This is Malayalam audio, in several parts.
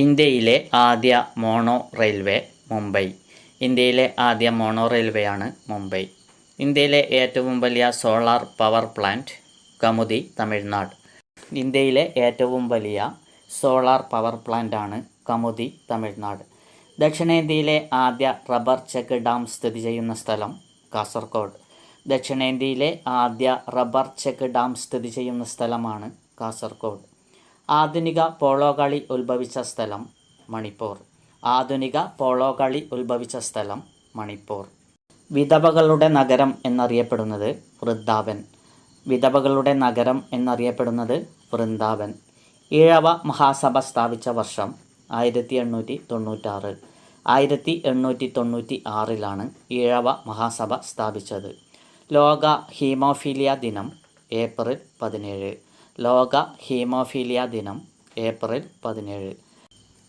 ഇന്ത്യയിലെ ആദ്യ മോണോ റെയിൽവേ മുംബൈ. ഇന്ത്യയിലെ ആദ്യ മോണോ റെയിൽവേയാണ് മുംബൈ. ഇന്ത്യയിലെ ഏറ്റവും വലിയ solar power plant Kamuthi Tamil Nadu. ഇന്ത്യയിലെ ഏറ്റവും വലിയ സോളാർ പവർ പ്ലാന്റ് ആണ് കമുതി തമിഴ്നാട്. ദക്ഷിണേന്ത്യയിലെ ആദ്യ റബ്ബർ ചെക്ക് ഡാം സ്ഥിതി ചെയ്യുന്ന സ്ഥലം കാസർഗോഡ്. ദക്ഷിണേന്ത്യയിലെ ആദ്യ റബ്ബർ ചെക്ക് ഡാം സ്ഥിതി ചെയ്യുന്ന സ്ഥലമാണ് കാസർഗോഡ്. ആധുനിക പോളോ കളി ഉത്ഭവിച്ച സ്ഥലം മണിപ്പൂർ. ആധുനിക പോളോ കളി ഉത്ഭവിച്ച സ്ഥലം മണിപ്പൂർ. വിധവകളുടെ നഗരം എന്നറിയപ്പെടുന്നത് വൃന്ദാവൻ. വിധവകളുടെ നഗരം എന്നറിയപ്പെടുന്നത് വൃന്ദാവൻ. ഈഴവ മഹാസഭ സ്ഥാപിച്ച വർഷം ആയിരത്തി എണ്ണൂറ്റി തൊണ്ണൂറ്റാറ് ആയിരത്തി എണ്ണൂറ്റി തൊണ്ണൂറ്റി ആറിലാണ് ഈഴവ മഹാസഭ സ്ഥാപിച്ചത്. ലോക ഹീമോഫീലിയ ദിനം ഏപ്രിൽ പതിനേഴ്. ലോക ഹീമോഫീലിയ ദിനം ഏപ്രിൽ പതിനേഴ്.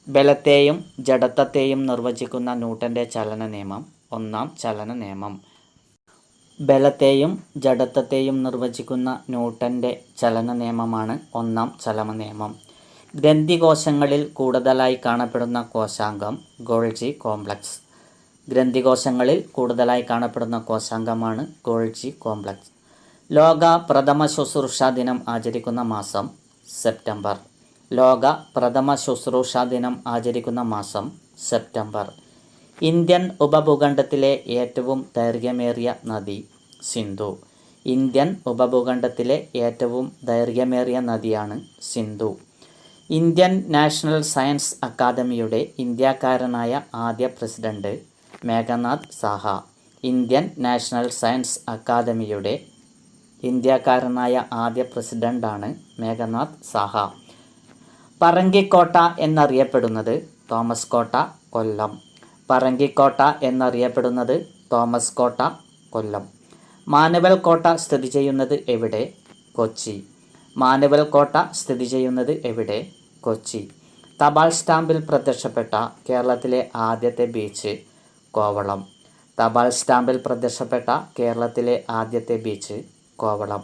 ബലത്തെയും ജഡത്വത്തെയും നിർവചിക്കുന്ന ന്യൂട്ടന്റെ ചലന നിയമം ഒന്നാം ചലന നിയമം. ബലത്തെയും ജഡത്വത്തെയും നിർവചിക്കുന്ന ന്യൂട്ടന്റെ ചലന നിയമമാണ് ഒന്നാം ചലന നിയമം. ഗ്രന്ഥികോശങ്ങളിൽ കൂടുതലായി കാണപ്പെടുന്ന കോശാംഗം ഗോൾജി കോംപ്ലക്സ്. ഗ്രന്ഥികോശങ്ങളിൽ കൂടുതലായി കാണപ്പെടുന്ന കോശാംഗമാണ് ഗോൾജി കോംപ്ലക്സ്. ലോക പ്രഥമ ശുശ്രൂഷാ ദിനം ആചരിക്കുന്ന മാസം സെപ്റ്റംബർ. ലോക പ്രഥമ ശുശ്രൂഷാ ദിനം ആചരിക്കുന്ന മാസം സെപ്റ്റംബർ. ഇന്ത്യൻ ഉപഭൂഖണ്ഡത്തിലെ ഏറ്റവും ദൈർഘ്യമേറിയ നദി സിന്ധു. ഇന്ത്യൻ ഉപഭൂഖണ്ഡത്തിലെ ഏറ്റവും ദൈർഘ്യമേറിയ നദിയാണ് സിന്ധു. ഇന്ത്യൻ നാഷണൽ സയൻസ് അക്കാദമിയുടെ ഇന്ത്യക്കാരനായ ആദ്യ president Meghnad Saha Indian national science അക്കാദമിയുടെ ഇന്ത്യക്കാരനായ ആദ്യ പ്രസിഡന്റാണ് മേഘനാഥ് സാഹ. പറങ്കിക്കോട്ട എന്നറിയപ്പെടുന്നത് തോമസ് കോട്ട കൊല്ലം. പറങ്കിക്കോട്ട എന്നറിയപ്പെടുന്നത് തോമസ് കോട്ട കൊല്ലം. മാനുവൽ കോട്ട സ്ഥിതി ചെയ്യുന്നത് എവിടെ? കൊച്ചി. മാനുവൽ കോട്ട സ്ഥിതി ചെയ്യുന്നത് എവിടെ? കൊച്ചി. തപാൽ സ്റ്റാമ്പിൽ പ്രത്യക്ഷപ്പെട്ട കേരളത്തിലെ ആദ്യത്തെ ബീച്ച് കോവളം. തപാൽ സ്റ്റാമ്പിൽ പ്രത്യക്ഷപ്പെട്ട കേരളത്തിലെ ആദ്യത്തെ ബീച്ച് കോവളം.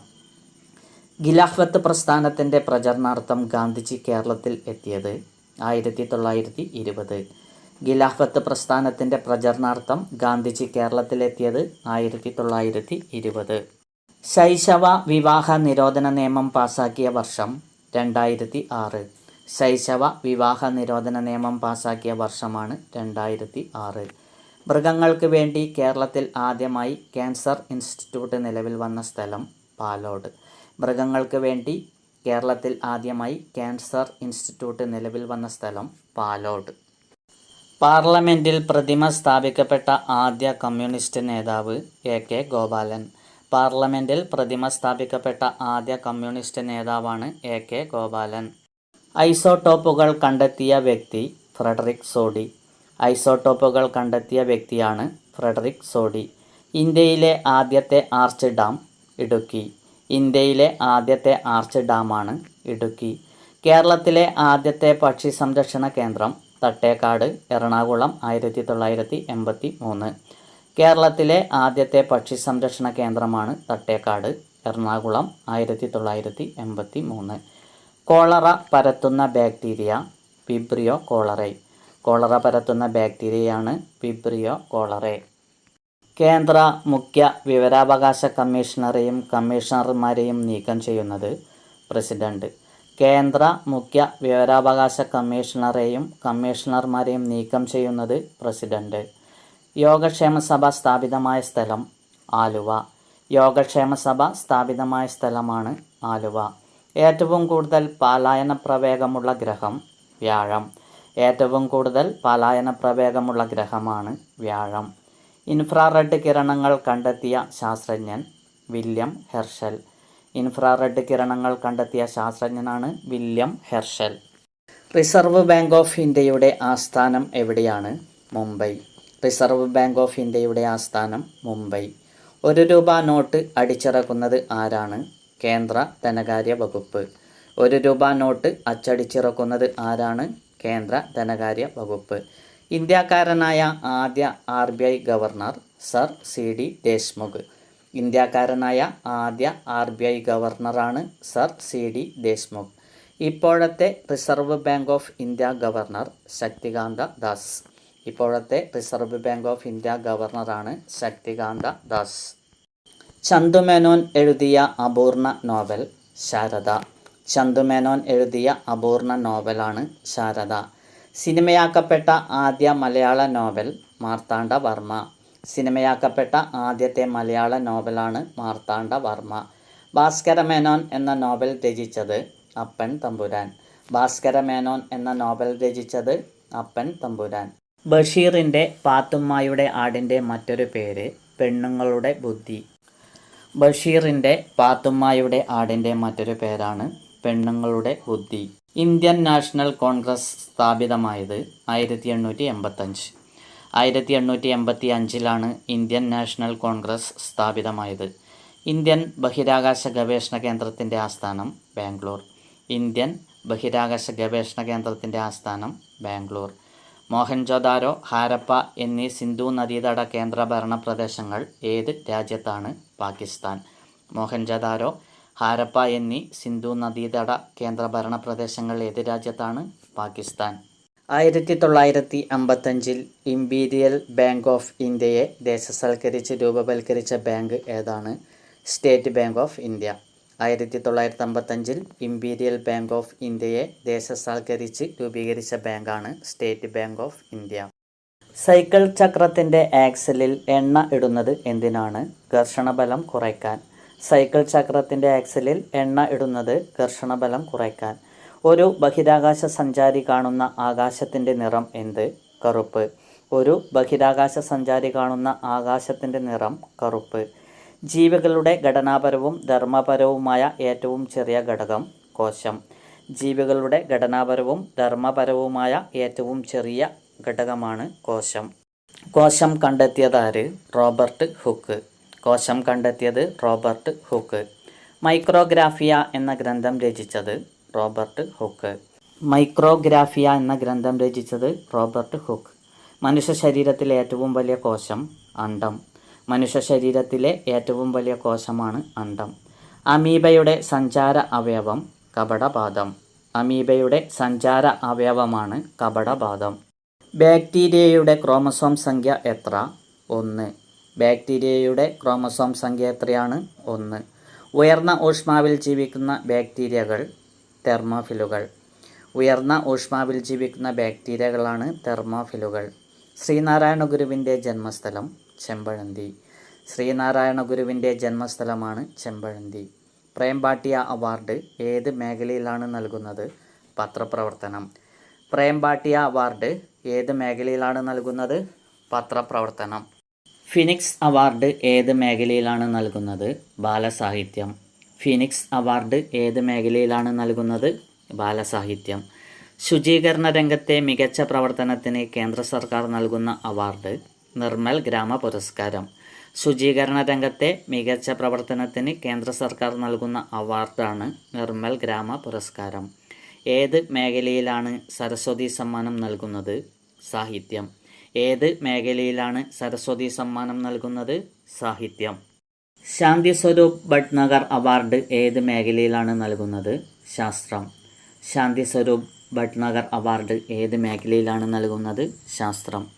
ഖിലാഫത്ത് പ്രസ്ഥാനത്തിന്റെ പ്രചരണാർത്ഥം ഗാന്ധിജി കേരളത്തിൽ എത്തിയത് ആയിരത്തി തൊള്ളായിരത്തി ഇരുപത് ഖിലാഫത്ത് പ്രസ്ഥാനത്തിന്റെ പ്രചരണാർത്ഥം ഗാന്ധിജി കേരളത്തിലെത്തിയത് ആയിരത്തി തൊള്ളായിരത്തി ഇരുപത് ശൈശവ വിവാഹ നിരോധന നിയമം പാസാക്കിയ വർഷം രണ്ടായിരത്തി ആറ് ശൈശവ വിവാഹ നിരോധന നിയമം പാസാക്കിയ വർഷമാണ് രണ്ടായിരത്തി ആറ് മൃഗങ്ങൾക്ക് വേണ്ടി കേരളത്തിൽ ആദ്യമായി ക്യാൻസർ ഇൻസ്റ്റിറ്റ്യൂട്ട് നിലവിൽ വന്ന സ്ഥലം പാലോട്. മൃഗങ്ങൾക്ക് വേണ്ടി കേരളത്തിൽ ആദ്യമായി ക്യാൻസർ ഇൻസ്റ്റിറ്റ്യൂട്ട് നിലവിൽ വന്ന സ്ഥലം പാലോട്. പാർലമെന്റിൽ പ്രതിമ സ്ഥാപിക്കപ്പെട്ട ആദ്യ കമ്മ്യൂണിസ്റ്റ് നേതാവ് എ കെ ഗോപാലൻ. പാർലമെന്റിൽ പ്രതിമ സ്ഥാപിക്കപ്പെട്ട ആദ്യ കമ്മ്യൂണിസ്റ്റ് നേതാവാണ് എ കെ ഗോപാലൻ. ഐസോടോപ്പുകൾ കണ്ടെത്തിയ വ്യക്തി ഫ്രെഡറിക് സോഡി. ഐസോട്ടോപ്പുകൾ കണ്ടെത്തിയ വ്യക്തിയാണ് ഫ്രെഡറിക് സോഡി. ഇന്ത്യയിലെ ആദ്യത്തെ ആർച്ച് ഡാം ഇടുക്കി. ഇന്ത്യയിലെ ആദ്യത്തെ ആർച്ച് ഡാമാണ് ഇടുക്കി. കേരളത്തിലെ ആദ്യത്തെ പക്ഷി സംരക്ഷണ കേന്ദ്രം തട്ടേക്കാട് എറണാകുളം ആയിരത്തി തൊള്ളായിരത്തി എൺപത്തി മൂന്ന് കേരളത്തിലെ ആദ്യത്തെ പക്ഷി സംരക്ഷണ കേന്ദ്രമാണ് തട്ടേക്കാട് എറണാകുളം ആയിരത്തി തൊള്ളായിരത്തി എൺപത്തി മൂന്ന് കോളറ പരത്തുന്ന ബാക്ടീരിയ വിബ്രിയോ കോളറൈ. കോളറ പരത്തുന്ന ബാക്ടീരിയയാണ് പിബ്രിയോ കോളറെ. കേന്ദ്ര മുഖ്യ വിവരാവകാശ കമ്മീഷണറെയും കമ്മീഷണർമാരെയും നീക്കം ചെയ്യുന്നത് പ്രസിഡന്റ്. കേന്ദ്ര മുഖ്യ വിവരാവകാശ കമ്മീഷണറെയും കമ്മീഷണർമാരെയും നീക്കം ചെയ്യുന്നത് പ്രസിഡന്റ്. യോഗക്ഷേമ സഭ സ്ഥാപിതമായ സ്ഥലം ആലുവ. യോഗക്ഷേമ സഭ സ്ഥാപിതമായ സ്ഥലമാണ് ആലുവ. ഏറ്റവും കൂടുതൽ പാലായന പ്രവേഗമുള്ള ഗ്രഹം വ്യാഴം. ഏറ്റവും കൂടുതൽ പലായന പ്രവേഗമുള്ള ഗ്രഹമാണ് വ്യാഴം. ഇൻഫ്രാറെഡ് കിരണങ്ങൾ കണ്ടെത്തിയ ശാസ്ത്രജ്ഞൻ വില്യം ഹെർഷൽ. ഇൻഫ്രാറെഡ് കിരണങ്ങൾ കണ്ടെത്തിയ ശാസ്ത്രജ്ഞനാണ് William Herschel. Reserve bank of ഇന്ത്യയുടെ ആസ്ഥാനം എവിടെയാണ്? മുംബൈ. റിസർവ് ബാങ്ക് ഓഫ് ഇന്ത്യയുടെ ആസ്ഥാനം മുംബൈ. ഒരു രൂപ നോട്ട് അടിച്ചിറക്കുന്നത് ആരാണ്? കേന്ദ്ര ധനകാര്യ വകുപ്പ്. ഒരു രൂപ നോട്ട് അച്ചടിച്ചിറക്കുന്നത് ആരാണ്? കേന്ദ്ര ധനകാര്യ വകുപ്പ്. ഇന്ത്യക്കാരനായ ആദ്യ R B I governor sir C D Deshmukh. ഇന്ത്യക്കാരനായ ആദ്യ ആർ ബി ഐ ഗവർണറാണ് സർ സി ഡി ദേശ്മുഖ്. ഇപ്പോഴത്തെ reserve bank of India governor Shaktikanta Das. ഇപ്പോഴത്തെ റിസർവ് ബാങ്ക് ഓഫ് ഇന്ത്യ ഗവർണറാണ് ശക്തികാന്ത ദാസ്. ചന്തുമേനോൻ എഴുതിയ അപൂർണ നോവൽ ശാരദ. ചന്തുമേനോൻ എഴുതിയ അപൂർണ നോവലാണ് ശാരദ. സിനിമയാക്കപ്പെട്ട ആദ്യ മലയാള നോവൽ മാർത്താണ്ഡ വർമ്മ. സിനിമയാക്കപ്പെട്ട ആദ്യത്തെ മലയാള നോവലാണ് മാർത്താണ്ഡ വർമ്മ. ഭാസ്കര മേനോൻ എന്ന നോവൽ രചിച്ചത് അപ്പൻ തമ്പുരാൻ. ഭാസ്കര മേനോൻ എന്ന നോവൽ രചിച്ചത് അപ്പൻ തമ്പുരാൻ. ബഷീറിന്റെ പാത്തുമ്മായുടെ ആടിന്റെ മറ്റൊരു പേര് പെണ്ണുങ്ങളുടെ ബുദ്ധി. ബഷീറിന്റെ പാത്തുമ്മായുടെ ആടിന്റെ മറ്റൊരു പേരാണ് പെണ്ണുങ്ങളുടെ ബുദ്ധി. ഇന്ത്യൻ നാഷണൽ കോൺഗ്രസ് സ്ഥാപിതമായത് ആയിരത്തി എണ്ണൂറ്റി എൺപത്തഞ്ച് ആയിരത്തി എണ്ണൂറ്റി എൺപത്തി അഞ്ചിലാണ് ഇന്ത്യൻ നാഷണൽ കോൺഗ്രസ് സ്ഥാപിതമായത്. ഇന്ത്യൻ ബഹിരാകാശ ഗവേഷണ കേന്ദ്രത്തിന്റെ ആസ്ഥാനം ബാംഗ്ലൂർ. ഇന്ത്യൻ ബഹിരാകാശ ഗവേഷണ കേന്ദ്രത്തിന്റെ ആസ്ഥാനം ബാംഗ്ലൂർ. മോഹൻജോദാരോ ഹാരപ്പ എന്നീ സിന്ധു നദീതട കേന്ദ്രഭരണ പ്രദേശങ്ങൾ ഏത് രാജ്യത്താണ് പാകിസ്ഥാൻ? മോഹൻജോദാരോ ഹാരപ്പ എന്നീ സിന്ധു നദീതട കേന്ദ്രഭരണ പ്രദേശങ്ങൾ ഏത് രാജ്യത്താണ്? പാകിസ്ഥാൻ. ആയിരത്തി തൊള്ളായിരത്തി അമ്പത്തഞ്ചിൽ ഇമ്പീരിയൽ ബാങ്ക് ഓഫ് ഇന്ത്യയെ ദേശസൽക്കരിച്ച് രൂപവൽക്കരിച്ച ബാങ്ക് ഏതാണ്? State bank of India. ആയിരത്തി തൊള്ളായിരത്തി അമ്പത്തഞ്ചിൽ ഇമ്പീരിയൽ ബാങ്ക് ഓഫ് ഇന്ത്യയെ ദേശസാൽക്കരിച്ച് രൂപീകരിച്ച ബാങ്കാണ് state bank of India. Cycle ചക്രത്തിന്റെ ആക്സലിൽ എണ്ണ ഇടുന്നത് എന്തിനാണ്? ഘർഷണബലം കുറയ്ക്കാൻ. സൈക്കിൾ ചക്രത്തിന്റെ ആക്സലിൽ എണ്ണ ഇടുന്നത് ഘർഷണബലം കുറയ്ക്കാൻ. ഒരു ബഹിരാകാശ സഞ്ചാരി കാണുന്ന ആകാശത്തിന്റെ നിറം എന്ത്? കറുപ്പ്. ഒരു ബഹിരാകാശ സഞ്ചാരി കാണുന്ന ആകാശത്തിന്റെ നിറം കറുപ്പ്. ജീവികളുടെ ഘടനാപരവും ധർമ്മപരവുമായ ഏറ്റവും ചെറിയ ഘടകം കോശം. ജീവികളുടെ ഘടനാപരവും ധർമ്മപരവുമായ ഏറ്റവും ചെറിയ ഘടകമാണ് കോശം. കോശം കണ്ടെത്തിയതാര് റോബർട്ട് ഹുക്ക്. കോശം കണ്ടെത്തിയത് റോബർട്ട് ഹുക്ക്. മൈക്രോഗ്രാഫിയ എന്ന ഗ്രന്ഥം രചിച്ചത് റോബർട്ട് ഹുക്ക്. മൈക്രോഗ്രാഫിയ എന്ന ഗ്രന്ഥം രചിച്ചത് റോബർട്ട് ഹുക്ക്. മനുഷ്യ ശരീരത്തിലെ ഏറ്റവും വലിയ കോശം അണ്ടം. മനുഷ്യ ശരീരത്തിലെ ഏറ്റവും വലിയ കോശമാണ് അണ്ടം. അമീബയുടെ സഞ്ചാര അവയവം കപടപാദം. അമീബയുടെ സഞ്ചാര അവയവമാണ് കപടപാദം. ബാക്ടീരിയയുടെ ക്രോമസോം സംഖ്യ എത്ര? ഒന്ന്. ബാക്ടീരിയയുടെ ക്രോമസോം സംഖ്യ എത്രയാണ് ഒന്ന്. ഉയർന്ന ഊഷ്മാവിൽ ജീവിക്കുന്ന ബാക്ടീരിയകൾ തെർമോഫിലുകൾ. ഉയർന്ന ഊഷ്മാവിൽ ജീവിക്കുന്ന ബാക്ടീരിയകളാണ് തെർമോഫിലുകൾ. ശ്രീനാരായണ ഗുരുവിന്റെ ജന്മസ്ഥലം ചെമ്പഴന്തി. ശ്രീനാരായണ ഗുരുവിന്റെ ജന്മസ്ഥലമാണ് ചെമ്പഴന്തി. പ്രേംപാട്ടിയ അവാർഡ് ഏത് മേഖലയിലാണ് നൽകുന്നത്? പത്രപ്രവർത്തനം. പ്രേംപാട്ടിയ അവാർഡ് ഏത് മേഖലയിലാണ് നൽകുന്നത്? പത്രപ്രവർത്തനം. ഫിനിക്സ് അവാർഡ് ഏത് മേഖലയിലാണ് നൽകുന്നത്? ബാലസാഹിത്യം. ഫിനിക്സ് അവാർഡ് ഏത് മേഖലയിലാണ് നൽകുന്നത്? ബാലസാഹിത്യം. ശുചീകരണ രംഗത്തെ മികച്ച പ്രവർത്തനത്തിന് കേന്ദ്ര സർക്കാർ നൽകുന്ന അവാർഡ്. നിർമ്മൽ ഗ്രാമ പുരസ്കാരം. ശുചീകരണ രംഗത്തെ മികച്ച പ്രവർത്തനത്തിന് കേന്ദ്ര സർക്കാർ നൽകുന്ന അവാർഡാണ് നിർമ്മൽ ഗ്രാമ പുരസ്കാരം. ഏത് മേഖലയിലാണ് സരസ്വതി സമ്മാനം നൽകുന്നത്? സാഹിത്യം. ഏത് മേഖലയിലാണ് സരസ്വതി സമ്മാനം നൽകുന്നത്? സാഹിത്യം. ശാന്തി സ്വരൂപ് ഭട്നഗർ അവാർഡ് ഏത് മേഖലയിലാണ് നൽകുന്നത്? ശാസ്ത്രം. ശാന്തി സ്വരൂപ് ഭട്നഗർ അവാർഡ് ഏത് മേഖലയിലാണ് നൽകുന്നത്? ശാസ്ത്രം.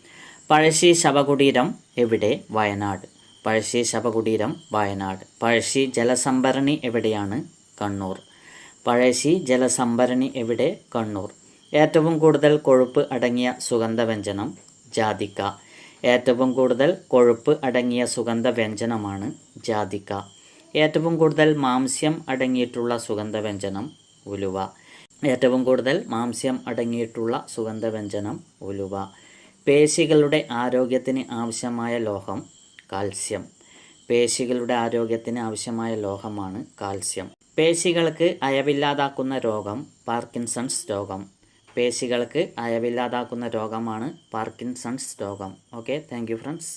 പഴശ്ശി ശവകുടീരം എവിടെ? വയനാട്. പഴശ്ശി ശവകുടീരം വയനാട്. പഴശ്ശി ജലസംഭരണി എവിടെയാണ്? കണ്ണൂർ. പഴശ്ശി ജലസംഭരണി എവിടെ? കണ്ണൂർ. ഏറ്റവും കൂടുതൽ കൊഴുപ്പ് അടങ്ങിയ സുഗന്ധവ്യഞ്ജനം ജാതിക്ക. ഏറ്റവും കൂടുതൽ കൊഴുപ്പ് അടങ്ങിയ സുഗന്ധ വ്യഞ്ജനമാണ് ജാതിക്ക. ഏറ്റവും കൂടുതൽ മാംസ്യം അടങ്ങിയിട്ടുള്ള സുഗന്ധ വ്യഞ്ജനം ഉലുവ. ഏറ്റവും കൂടുതൽ മാംസ്യം അടങ്ങിയിട്ടുള്ള സുഗന്ധ വ്യഞ്ജനം ഉലുവ. പേശികളുടെ ആരോഗ്യത്തിന് ആവശ്യമായ ലോഹം കാൽസ്യം. പേശികളുടെ ആരോഗ്യത്തിന് ആവശ്യമായ ലോഹമാണ് കാൽസ്യം. പേശികൾക്ക് അയവില്ലാതാക്കുന്ന രോഗം പാർക്കിൻസൺസ് രോഗം. പേശികൾക്ക് അയവില്ലാതാക്കുന്ന രോഗമാണ് പാർക്കിൻസൺസ് രോഗം. Okay thank friends